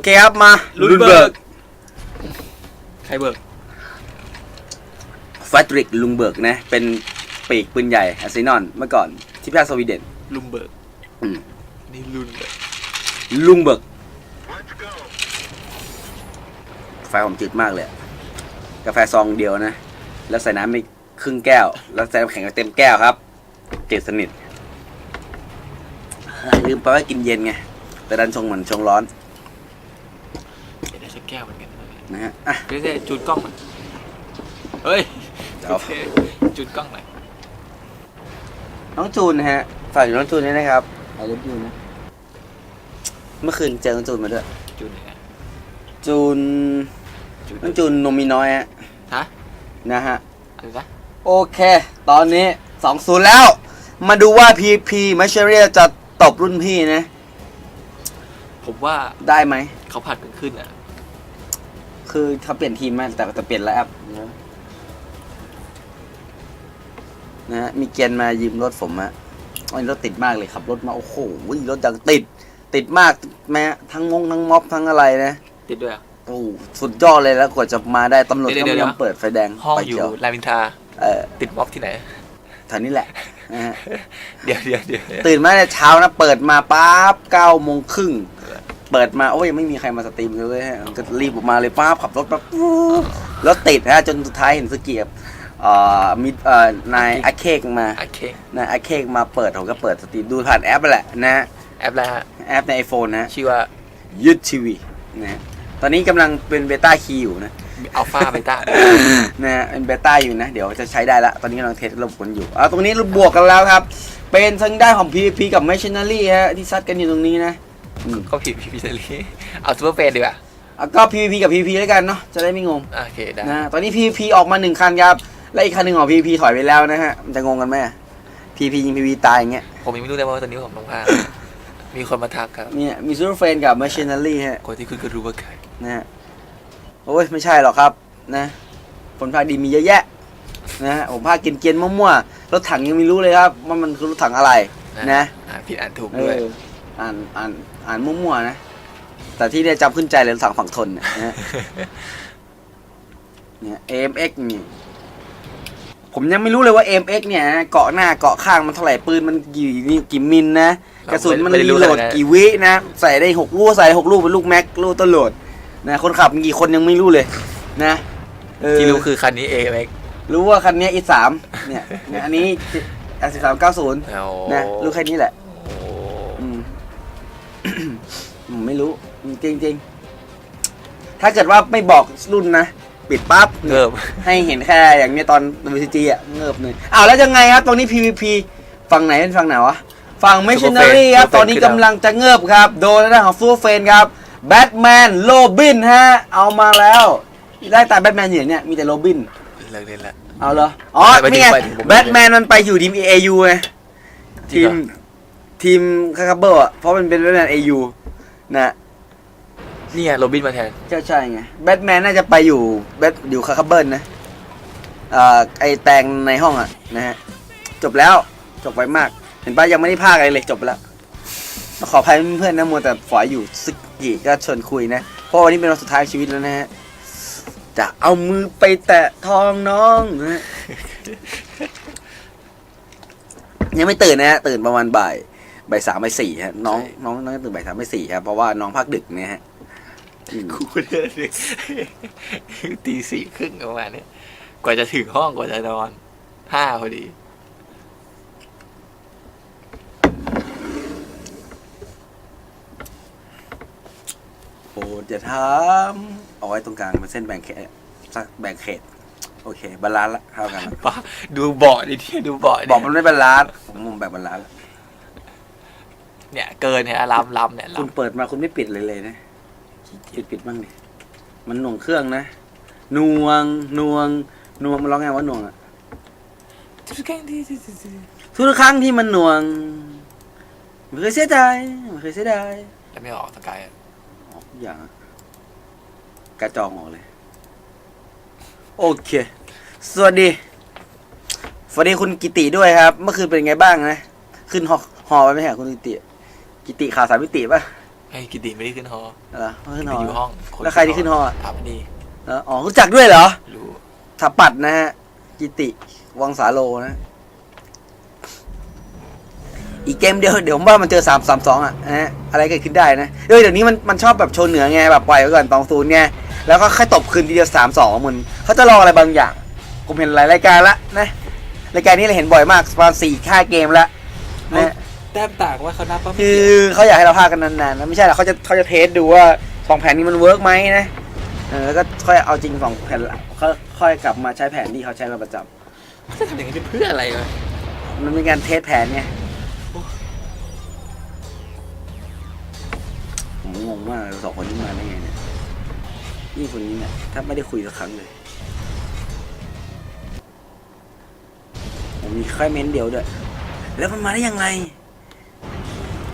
โอเคครับมาลุนเบิร์ก ใครเบิร์กแฟตริกลุงเบิร์กนะ เป็นปีกปืนใหญ่อาร์เซนอลเมื่อก่อนที่แพ้สวีเดนลุมเบิร์กอืมนี่ลุนเบิร์กลุงเบิร์กไฟผมจืดมากเลยอะกาแฟซองเดียวนะ แล้วใส่น้ำไปครึ่งแก้ว แล้วใส่น้ำแข็งไปเต็มแก้วครับเจ็ดสนิทเฮ้ยลืมไปว่ากินเย็นไงแต่ดันชงเหมือนชงร้อนเดี๋ยวได้สัก แก้วเหมือนกันนะฮะอะเดี๋ยวได้จุดกล้องหน่อยเฮ้ยเดี๋ยวโอเคจุดกล้องหน่อยน้องจูนนะฮะฝากอยู่น้องจูนด้วยนะครับไอเลิฟยูนะ เมื่อคืนเจอน้องจูนมาด้วย จุดไหนอะจูน จุดน้องจูนนมมีน้อยฮะ ฮะนะฮะ อะไรนะโอเค ตอนนี้สองศูนย์แล้ว มาดูว่าพีพีมาเชเรียจะตบรุ่นพี่นะ ผมว่าได้ไหมเขาผัดกันขึ้นอะ คือเขาเปลี่ยนทีมมาแต่จะเปลี่ยนแล้วแอปนะฮะมีเกียนมายืมรถผมอะโอ้ยรถติดมากเลยขับรถมาโอ้โหรถยังติด ติดมากแม้ทั้งงงทั้งม็อบทั้งอะไรนะติดด้วยอะโอ้โหสุดยอดเลยแล้วกว่าจะมาได้ตำรวจเดี๋ก็ยวไม่เดี๋ยยวอมเปิดไฟแดงห้องไฟอยู่เขียวรามอินทราเออติดม็อบที่ไหน แถวนี้แหละนะฮะ เดี๋ยวเดี๋ยวเดี๋ยวตื่นมาในเช้านะ เปิดมาปั๊บเก้าโมงครึ่ง เปิดมาโอ้ยยังไม่มีใครมาสตรีมเลยเว้ยฮะก็รีบออกมาเลยป้าบขับรถปั๊บปุ๊บแล้วติดฮะจนสุดท้ายเห็นสเกียบเอ่อมีเอ่อนายอาเคกมาโอเคนายอาเคกมาเปิดผมก็เปิดสตรีมดูผ่านแอปไปแหละนะฮะแอปอะไรฮะแอปใน iPhone นะฮะชื่อว่ายึดทีวีนะฮะตอนนี้กำลังเป็นเบต้าคีย์อยู่นะอัลฟาเบต้านะฮะเป็นเบต้าอยู่นะ เดี๋ยวจะใช้ได้ละตอนนี้กำลังเทสระบบกันอยู่เอาตรงนี้บวกกันแล้วครับ เป็นทางด้านของ PVP กับ Machinery ฮะที่ซัดกันอยู่ตรงนี้นะ อืม ก็ผิดผิดผิดเลยเอาซูเปอร์เฟนดีกว่าอะก็ PVP กับ PVP แล้วกันเนาะจะได้ไม่งงโอเคได้นะตอนนี้ PVP ออกมาหนึ่งคันครับและอีกคันหนึ่งของ PVP ถอยไปแล้วนะฮะมันจะงงกันไหม PVP ยิง PVP ตายอย่างเงี้ยผมยังไม่รู้เลยว่าตอนนี้ผมต้องพามีคนมาทักครับเนี่ยมี Super Friend กับ Machinery ฮะ คนที่คุณก็รู้ว่าใครนะฮะโอ้ยไม่ใช่หรอกครับนะผลภาคดีมีเยอะแยะนะฮะผมภาคเกรียนๆมั่วๆรถถังยังไม่รู้เลยครับว่ามันคือรถถังอะไรนะอ่านผิดอ่านถูกเอด้วยอ อ่านอ่านอ่านมั่วๆนะ แต่ที่ได้จำขึ้นใจเลยรถถังฝั่งทนเนี่ยนะฮะเนี่ย AMX นี่ผมยังไม่รู้เลยว่า AMX เนี่ยนะเกาะหน้าเกาะข้างมันเท่าไหร่ปืนมันกี่นี่กี่มิลนะกระสุนมันไม่ได้รีรู้โหลดเลยนะ กี่วินะ ใส่ได้หกลูกใส่หกลูกเป็นลูกแม็กลูกตวโหลดนะคนขับมีกี่คนยังไม่รู้เลยนะเออ ที่รู้คือคันนี้เองเองรู้ว่าคันเนี้อีสามเนี่ยเนี่ย อันนี้อันสิบสามเก้าศูนย์โอ้นะรู้แค่นี้แหละ ผมไม่รู้จริงจริงๆ ถ้าเกิดว่าไม่บอกรุ่นนะ ปิดปั๊บเงิบให้เห็นแค่อย่างเนี้ยตอน WCG อะเงิบหนึ่งอ้าวแล้วยังไงครับ ตรงนี้ PVP ฝั่งไหนเป็นฝั่งไหนวะฝั่ง Missionary ครับ ตอนนี้กำลังจะเงิบครับ โดนทางด้านของฟูเฟนครับแบทแมนโรบินฮะ เอามาแล้ว ได้แต่แบทแมนอยู่เนี่ยมีแต่โรบินเลิกเล่นละเอาเหรออ๋อไปถึงนี่ไงไปถึงผมแบทแมนมันไปอยู่ทีม AU ไงจริทีงมเหรอทีมคาคาเบอร์อะเพราะมันเป็นแบทแมน AU นะนี่ไงโรบินมาแทน ใช่ใช่ไงแบทแมนน่าจะไปอยู่แบทอยู่คาคาเบิลนะเอ่อไอแตงในห้องอะนะฮะจบแล้วจบไวมาก เห็นปะยังไม่ได้พากอะไรเลยจบไปแล้ว ขออภัยเพื่อนๆนะมัวแต่ฝอยอยู่ซึกกี่ก็ชวนคุยนะเพราะวันนี้เป็นวันสุดท้ายชีวิตแล้วนะฮะจะเอามือไปแตะทองน้องนะฮะยังไม่ตื่นนะฮะตื่นประมาณบ่าย บ่ายสามบ่ายสี่ฮะน้องใช่น้องน้องตื่นบ่ายสามบ่ายสี่ครับเพราะว่าน้องพักดึกเนี่ยฮะอืมกูเนี่ยตีสี่ครึ่งประมาณนี้กว่าจะถึงห้องกว่าจะนอนห้าพอดี โอ้จะทำเอาไว้ตรงกลางเป็นเส้นแบ่งเขตสักแบ่งเขต โอเคบาลานซ์ละเท่ากันละป้าดูเบาะดิที่ดูเบาะดิ บอกมันไม่บาลานซ์ผมมุมแบบบาลานซ์ละ เนี่ยเกินเนี่ยลำลำเนี่ยคุณลำเปิดมาคุณไม่ปิดเลยเลยนะปิดปิดบ้างดิมันหน่วงเครื่องนะหน่วงหน่วงหน่วงมันร้องไงว่าหน่วงอะทุกครั้งที่มันหน่วงไม่เคยเสียดายไม่เคยเสียดายแล้วไม่ออกสกายอะออกทุกอย่างอะกระจองออกเลย โอเค สวัสดีสวัสดีคุณกิติด้วยครับ เมื่อคืนเป็นไงบ้างนะ ขึ้นหอหอไปไหมฮะคุณกิติ กิติข่าวสามมิติป่ะไอ้กิติไม่ได้ขึ้นฮอเหรอเขาขึ้นหไปออยู่ห้องแล้วใครที่ขึ้นฮออะอับดีเอออ๋อรู้จักด้วยเหรอรู้ถาปัดนะฮะ กิติวังสาโลนะ อีกเกมเดียวเดี๋ยวผมว่ามันเจอสามสามสองอะนะฮะอะไรเกิดขึ้นได้นะเออเดี๋ยวนี้มันมันชอบแบบโชว์เหนือไงแบบปล่อยไว้ก่อนตองศูนย์ไงแล้วก็ค่อยตบคืนทีเดียวสามสองเหมือนเขาจะรออะไรบางอย่าง ผมเห็นหลายรายการละนะรายการนี้เราเห็นบ่อยมากประมาณสี่ค่าเกมละนะ แต้มต่างว่าเขานับว่าไม่คือเกี่ยวเขาอยากให้เราพากันนานๆนะไม่ใช่หรอกเขาจะเขาจะเทสดูว่าสองแผนนี้มันเวิร์กไหมนะเออแล้วก็ค่อยเอาจริงสองแผนละค่อยค่อยกลับมาใช้แผนที่เขาใช้มาประจำเขาจะทำอย่างนี้เพื่ออะไรวะมันเป็นการเทสแผนไงผมงงมากเลยสองคนนี้มาได้ไงเนี่ยนี่คนนี้เนี่ยถ้าไม่ได้คุยสักครั้งเลยผมมีแค่เม้นต์เดียวด้วยแล้วมันมาได้ยังไง